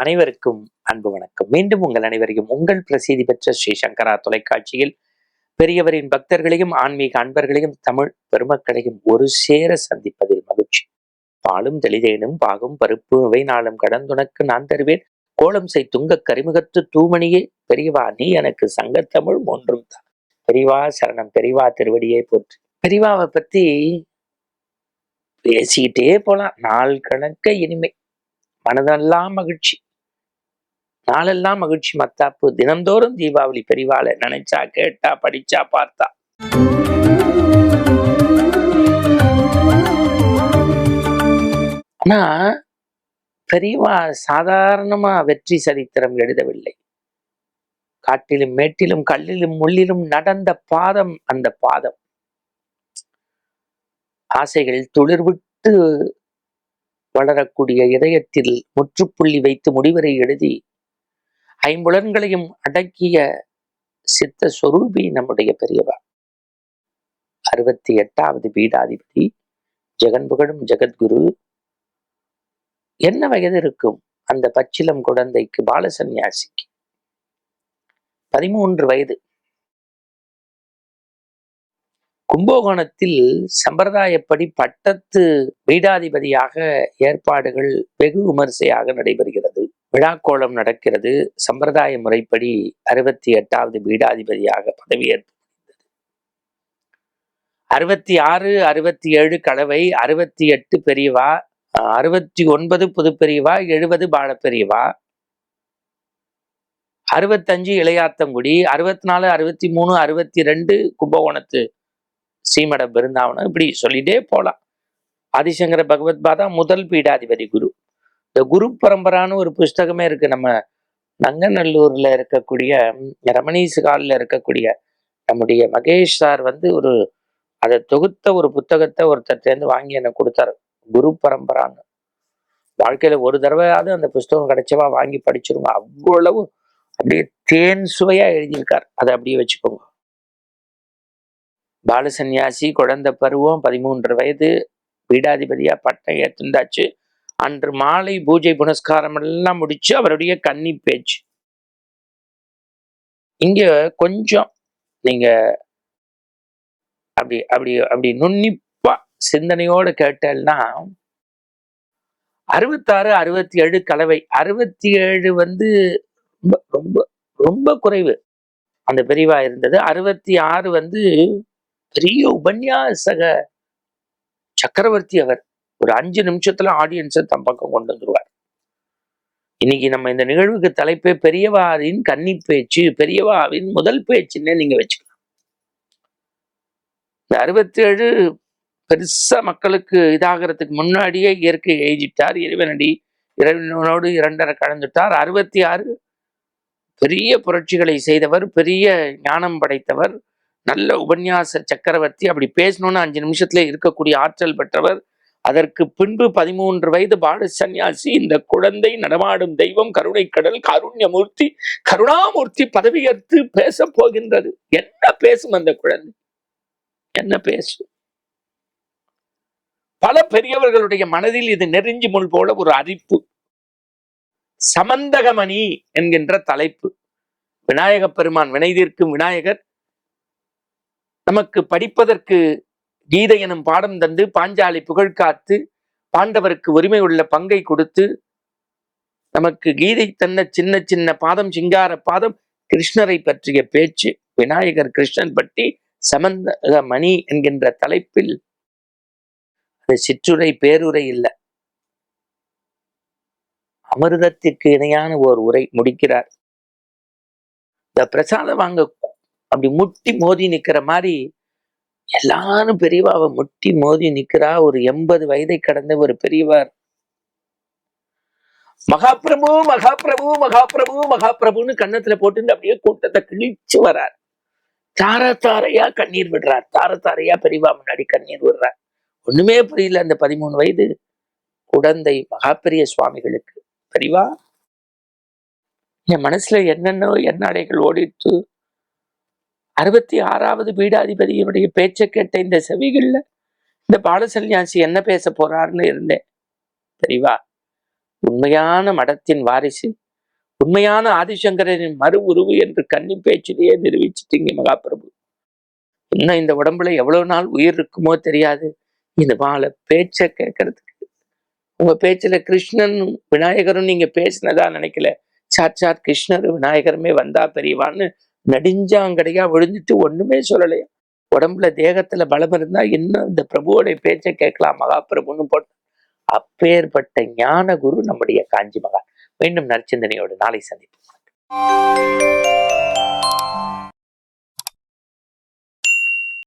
அனைவருக்கும் அன்பு வணக்கம். மீண்டும் உங்கள் அனைவரையும் உங்கள் பிரசித்தி பெற்ற ஸ்ரீ சங்கரா தொலைக்காட்சியில் பெரியவரின் பக்தர்களையும் ஆன்மீக அன்பர்களையும் தமிழ் பெருமக்களையும் ஒரு சேர சந்திப்பதில் மகிழ்ச்சி. பாலும் தெளிதேனும் பாகும் பருப்பு இவை நாளும் கடந்துனக்கு நான் தருவேன். கோலம் செய் துங்க கரிமுகத்து தூமணியே பெரியவா நீ எனக்கு சங்கத்தமிழ் ஒன்றும் தான் பெரியவா சரணம் பெரியவா திருவடியே போற்று. பெரியவாவை பத்தி பேசிக்கிட்டே போலாம். நாள் கணக்க இனிமை. மனதெல்லாம் மகிழ்ச்சி. நாளெல்லாம் மகிழ்ச்சி மத்தாப்பு. தினந்தோறும் தீபாவளி பெரிவாளை நினைச்சா கேட்டா படிச்சா பார்த்தா. ஆனா பெரியவா சாதாரணமா வெற்றி சரித்திரம் எழுதவில்லை. காட்டிலும் மேட்டிலும் கல்லிலும் முள்ளிலும் நடந்த பாதம் அந்த பாதம். ஆசைகள் துளிர்விட்டு வளரக்கூடிய இதயத்தில் முற்றுப்புள்ளி வைத்து முடிவரை எழுதி ஐம்புலன்களையும் அடக்கிய சித்த சொரூபி நம்முடைய பெரியவா அறுபத்தி எட்டாவது பீடாதிபதி ஜெகன் புகழும் ஜெகத்குரு. என்ன வயது இருக்கும் அந்த பச்சிலம் குழந்தைக்கு பாலசன்யாசிக்கு பதிமூன்று வயது. கும்பகோணத்தில் சம்பிரதாயப்படி பட்டத்து பீடாதிபதியாக ஏற்பாடுகள் வெகு விமரிசையாக நடைபெறுகிறது. விழாக்கோலம் நடக்கிறது. சம்பிரதாய முறைப்படி அறுபத்தி எட்டாவது பீடாதிபதியாக பதவியேற்பு அறுபத்தி ஆறு அறுபத்தி ஏழு கலவை அறுபத்தி எட்டு பெரியவா அறுபத்தி ஒன்பது புது பெரியவா எழுபது பால பெரியவா அறுபத்தஞ்சு இளையாத்தங்குடி அறுபத்தி நாலு அறுபத்தி மூணு அறுபத்தி ரெண்டு கும்பகோணத்து சீமட பிருந்தாவனம் இப்படி சொல்லிட்டே போலாம். ஆதிசங்கர பகவத் பாதா முதல் பீடாதிபதி குரு. இந்த குரு பரம்பரான்னு ஒரு புஸ்தகமே இருக்கு. நம்ம நங்கநல்லூர்ல இருக்கக்கூடிய ரமணீஸ் காலில் இருக்கக்கூடிய நம்முடைய மகேஷ் சார் வந்து ஒரு அதை தொகுத்த ஒரு புத்தகத்தை ஒருத்தர்ட்டேருந்து வாங்கி எனக்கு கொடுத்தாரு. குரு பரம்பரான்னு. வாழ்க்கையில ஒரு தடவையாவது அந்த புஸ்தகம் கிடைச்சவா வாங்கி படிச்சிருங்க. அவ்வளவு அப்படியே தேன் சுவையா எழுதியிருக்கார். அதை அப்படியே வச்சுக்கோங்க. பாலசன்யாசி குழந்தை பருவம் பதிமூன்று வயது பீடாதிபதியா பட்டம் ஏத்துந்தாச்சு அன்று மாலை பூஜை புனஸ்காரம் எல்லாம் முடிச்சு அவருடைய கன்னி பேச்சு. இங்க கொஞ்சம் நீங்க அப்படி அப்படி அப்படி நுண்ணிப்பா சிந்தனையோட கேட்டேன்னா அறுபத்தாறு அறுபத்தி ஏழு கலவை. அறுபத்தி ஏழு வந்து ரொம்ப ரொம்ப ரொம்ப குறைவு. அந்த பிரிவா இருந்தது. அறுபத்தி ஆறு வந்து பெரிய உபன்யாசக சக்கரவர்த்தி அவர். ஒரு அஞ்சு நிமிஷத்துல ஆடியன்ஸை தம் பக்கம் கொண்டு வந்துருவார். இன்னைக்கு நம்ம இந்த நிகழ்வுக்கு தலைப்பே பெரியவாரின் கன்னி பேச்சு பெரியவாவின் முதல் பேச்சுன்னே நீங்க வச்சுக்கலாம். இந்த அறுபத்தி ஏழு பெருசா மக்களுக்கு இதாகிறதுக்கு முன்னாடியே இயற்கை எழுதிட்டார். இறைவனடி இறைவனோடு இரண்டரை கலந்துட்டார் அறுபத்தி ஆறு பெரிய புரட்சிகளை செய்தவர் பெரிய ஞானம் படைத்தவர் நல்ல உபன்யாச சக்கரவர்த்தி அப்படி பேசணும்னு அஞ்சு நிமிஷத்துல இருக்கக்கூடிய ஆற்றல் பெற்றவர் அதற்கு பின்பு பதிமூன்று வயது பாட சன்னியாசி இந்த குழந்தை நடமாடும் தெய்வம் கருணை கடல் கருண்யமூர்த்தி கருணாமூர்த்தி பதவியேற்று பேச போகின்றது. என்ன பேசும் அந்த குழந்தை? என்ன பேசும்? பல பெரியவர்களுடைய மனதில் இது நெறிஞ்சி முள் போல ஒரு அரிப்பு. சமந்தகமணி என்கின்ற தலைப்பு. விநாயக பெருமான் வினை தீர்க்கும் விநாயகர் நமக்கு படிப்பதற்கு கீதை எனும் பாடம் தந்து பாஞ்சாலி புகழ் காத்து பாண்டவருக்கு உரிமை உள்ள பங்கை கொடுத்து நமக்கு கீதை தன்ன சின்ன சின்ன பாதம் சிங்கார பாதம் கிருஷ்ணரை பற்றிய பேச்சு விநாயகர் கிருஷ்ணன் பற்றி சமந்த மணி என்கின்ற தலைப்பில் அது சிற்றுரை பேருரை இல்லை. அமிர்தத்திற்கு இணையான ஓர் உரை முடிக்கிறார். இந்த பிரசாதம் வாங்க அப்படி முட்டி மோதி நிக்கிற மாதிரி எல்லாரும் பெரியவாவை முட்டி மோதி நிக்கிறா. ஒரு எண்பது வயதை கடந்த ஒரு பெரியவர். மகாபிரபு மகாபிரபு மகாபிரபு மகாபிரபுன்னு கன்னத்துல போட்டு அப்படியே கூட்டத்தை கிழிச்சு வரார் தார தாரையா கண்ணீர் விடுறார். தார தாரையா பெரியவா முன்னாடி கண்ணீர் விடுறார். ஒண்ணுமே புரியல அந்த பதிமூணு வயது குடந்தை மகாபெரிய சுவாமிகளுக்கு. பெரியவா என் மனசுல என்னென்ன எண்ணடைகள் ஓடிட்டு அறுபத்தி ஆறாவது பீடாதிபதியினுடைய பேச்சை கேட்ட இந்த செவிகள்ல இந்த பாலசன்யாசி என்ன பேச போறாருன்னு இருந்தேன். தெரியவா? உண்மையான மடத்தின் வாரிசு உண்மையான ஆதிசங்கரனின் மறு உருவு என்று கன்னி பேச்சிலேயே நிரூபிச்சிட்டீங்க மகாபிரபு. இன்னும் இந்த உடம்புல எவ்வளவு நாள் உயிர் இருக்குமோ தெரியாது. இந்த மாலை பேச்ச கேட்கறதுக்கு. உங்க பேச்சுல கிருஷ்ணன் விநாயகரும் நீங்க பேசினதா நினைக்கல. சாட்சாத் கிருஷ்ணர் விநாயகருமே வந்தா பெரியவான்னு நடிஞ்சாங்கடையா விழுந்துட்டு ஒண்ணுமே சொல்லலையா? உடம்புல தேகத்துல பலம் இருந்தா இன்னும் இந்த பிரபுவோடைய பேச்சை கேட்கலாம் மகாபிரபுன்னு போட்டு. அப்பேற்பட்ட ஞான குரு நம்முடைய காஞ்சி மகா மீண்டும் நற்சிந்தனையோடு நாளை சந்திப்போம்.